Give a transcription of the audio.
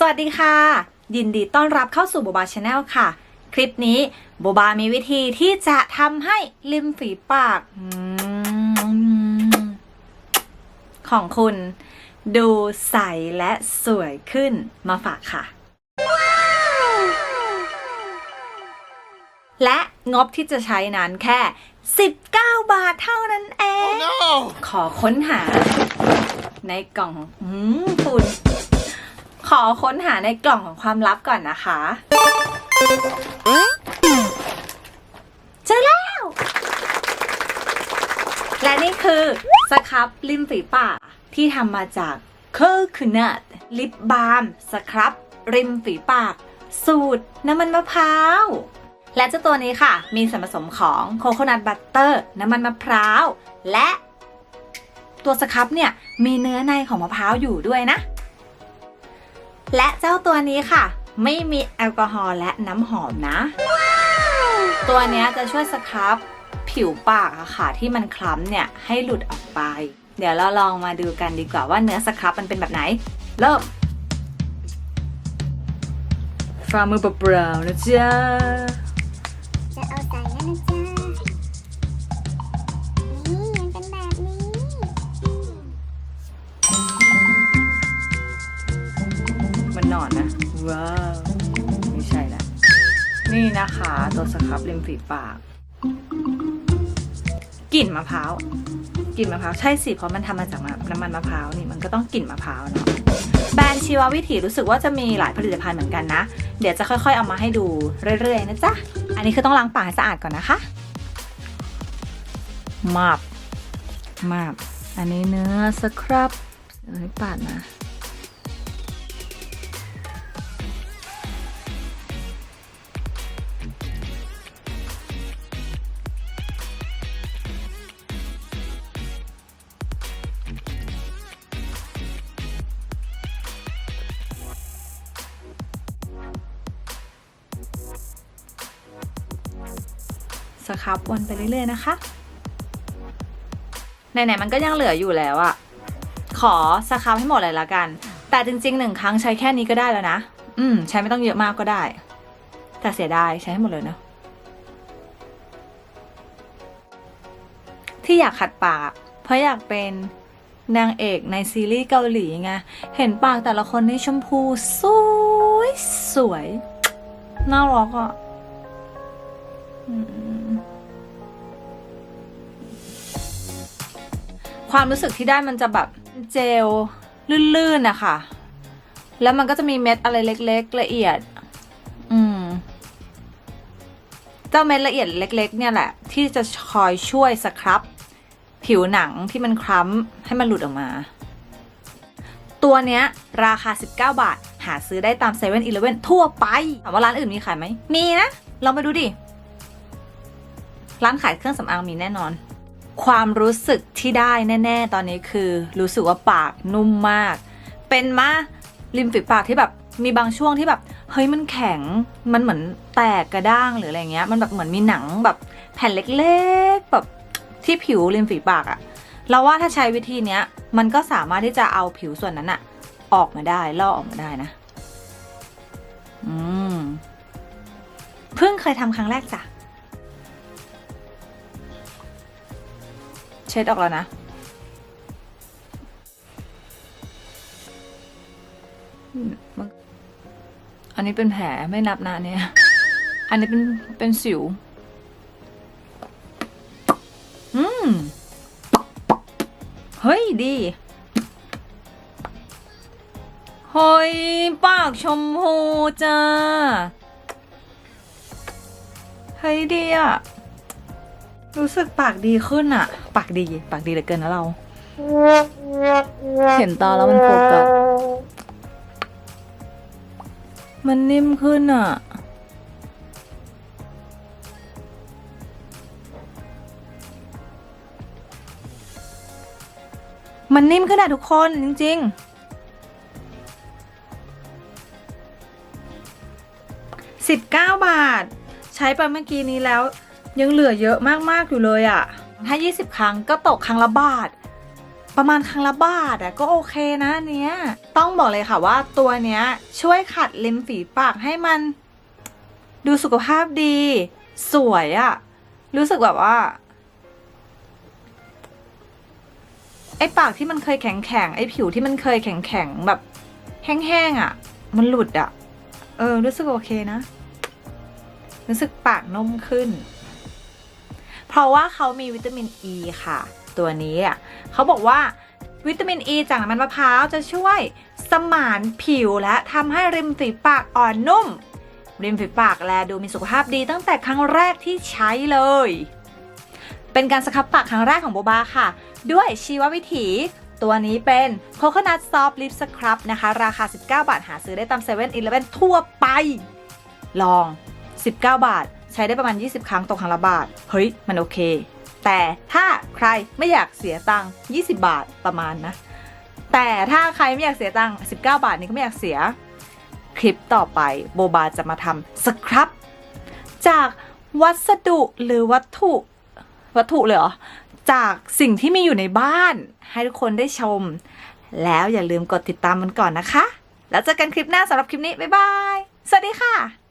สวัสดีค่ะ ยินดีต้อนรับเข้าสู่โบบาชาแนลค่ะ คลิปนี้โบบามีวิธีที่จะทำให้ริมฝีปากอืมของคุณ ดูใสและสวยขึ้นมาฝากค่ะ และงบที่จะใช้นั้นแค่ 19 บาทเท่านั้นเอง no! ขอค้นหา ในกล่องของอืมฝุ่น ขอค้นหาในกล่องของความลับก่อนนะคะ เจอแล้ว และนี่คือสครับริมฝีปากที่ทำมาจากโคค o นัทลิปบาล์มสครับ ริมฝีปาก สูตร น้ำมันมะพร้าว และเจ้าตัวนี้ค่ะ มีส่วนผสมของโคโคนัทบัตเตอร์ น้ำมันมะพร้าว และ ตัวสครับเนี่ย มีเนื้อในของมะพร้าวอยู่ด้วยนะ และเจ้าตัวนี้ค่ะ ไม่มีแอลกอฮอล์และน้ำหอมนะ ตัวนี้จะช่วยสครับผิวปากอะค่ะที่มันคล้ำเนี่ยให้หลุดออกไป เดี๋ยวเราลองมาดูกันดีกว่าว่าเนื้อสครับมันเป็นแบบไหน เริ่มฝ่ามือเปล่าๆนะจ๊ะ นะคะ ตัวสครับริมฝีปากกลิ่นมะพร้าวกลิ่นมะพร้าวใช่สิเพราะมันทำมาจากน้ำมันมะพร้าวนี่มันก็ต้องกลิ่นมะพร้าวเนาะแบรนด์ชีววิถีรู้สึกว่าจะมีหลายผลิตภัณฑ์เหมือนกันนะ เดี๋ยวจะค่อยๆ เอามาให้ดูเรื่อยๆนะจ๊ะ อันนี้คือต้องล้างปากให้สะอาดก่อนนะคะมาบมาบอันนี้เนื้อสครับเอ้ยปาดมา สครับวนไปเรื่อยๆนะคะ ไหนๆมันก็ยังเหลืออยู่แล้วอะขอสครับให้หมดเลยละกัน แต่จริงๆหนึ่งครั้งใช้แค่นี้ก็ได้แล้วนะ อืม ใช้ไม่ต้องเยอะมากก็ได้ แต่เสียดายใช้ให้หมดเลยเนอะที่อยากขัดปาก เพราะอยากเป็นนางเอกในซีรีส์เกาหลีไง เห็นปากแต่ละคนนี่ชมพูสวยสวย น่ารักอะ ความรู้สึกที่ได้มันจะแบบเจลลื่นๆนะคะ แล้วมันก็จะมีเม็ดอะไรเล็ก ๆ ละเอียด อืม เจ้าเม็ดละเอียดเล็ก ๆ เนี่ยแหละ ที่จะคอยช่วยสครับ ผิวหนังที่มันคล้ำให้มันหลุดออกมา ตัวเนี้ย ราคา 19 บาท หาซื้อได้ตาม7 e เ e ่ e อทั่วไปถามว่าร้านอื่นมีขายไหม มีนะ ลองไปดูดิ ร้านขายเครื่องสำอางมีแน่นอน ความรู้สึกที่ได้แน่ ๆ ตอนนี้คือ รู้สึกว่าปากนุ่มมาก เป็นมาริมฝีปากที่แบบมีบางช่วงที่แบบเฮ้ยมันแข็งมันเหมือนแตกกระด้างหรืออะไรเงี้ย มันแบบเหมือนมีหนังแบบแผ่นเล็กๆแบบที่ผิวริมฝีปากอะเราว่าถ้าใช้วิธีเนี้ยมันก็สามารถที่จะเอาผิวส่วนนั้นอะออกมาได้ลอกออกมาได้นะอืมเพิ่งเคยทำครั้งแรกจ้ะ ช็ดออกแล้วนะ อันนนี้เป็นแผลไม่นับนะเนี่ย อันนี้เป็นเป็นสิว อืม เฮ้ยดีเฮ้ยปากชมพูจ้า เฮ้ยดีอะ รู้สึกปากดีขึ้นอะปากดี ปากดีเหลือเกินนะเรา เห็นตาแล้วมันโฟกัสมันนิ่มขึ้นอะมันนิ่มขึ้นอะทุกคนจริง ๆ19 บาท ใช้ไปเมื่อกี้นี้แล้ว ยังเหลือเยอะมากๆอยู่เลยอะถ้า 20 ครั้งก็ตกครั้งละบาท ประมาณครั้งละบาทอะก็โอเคนะเนี้ย ต้องบอกเลยค่ะว่าตัวเนี้ยช่วยขัดริมฝีปากให้มัน ดูสุขภาพดี สวยอะรู้สึกแบบว่าไอ้ปากที่มันเคยแข็งแข็งไอ้ผิวที่มันเคยแข็งแข็งแบบ แห้งๆอะมันหลุดอะเออ รู้สึกโอเคนะ รู้สึกปากนุ่มขึ้น เพราะว่าเขามีวิตามินอ e ีค่ะ ตัวนี้อะเขาบอกว่าวิตามินอ e ีจากน้ำมันมะพร้าวจะช่วยสมานผิวและทำให้ริมฝีปากอ่อนนุ่ม ริมฝีปากแลดูมีสุขภาพดีตั้งแต่ครั้งแรกที่ใช้เลย เป็นการสครับปากครั้งแรกของโบบาค่ะ ด้วยชีววิถีตัวนี้เป็น Coconut Soft Lip Scrub นะคะ ราคา 19 บาทหาซื้อได้ตาม7 e เ e ่ e อทั่วไป ลอง 19 บาท ใช้ได้ประมาณ 20 ครั้งตกครั้งละบาท เฮ้ย มันโอเค แต่ถ้าใครไม่อยากเสียตังค์20 บาทประมาณนะ แต่ถ้าใครไม่อยากเสียตังค์19 บาทนี้ก็ไม่อยากเสีย คลิปต่อไปโบบาจะมาทำสครับ จากวัสดุหรือวัตถุวัตถุเลยเหรอ จากสิ่งที่มีอยู่ในบ้าน ให้ทุกคนได้ชม แล้วอย่าลืมกดติดตามมันก่อนนะคะ แล้วเจอกันคลิปหน้าสำหรับคลิปนี้ บ๊ายบาย สวัสดีค่ะ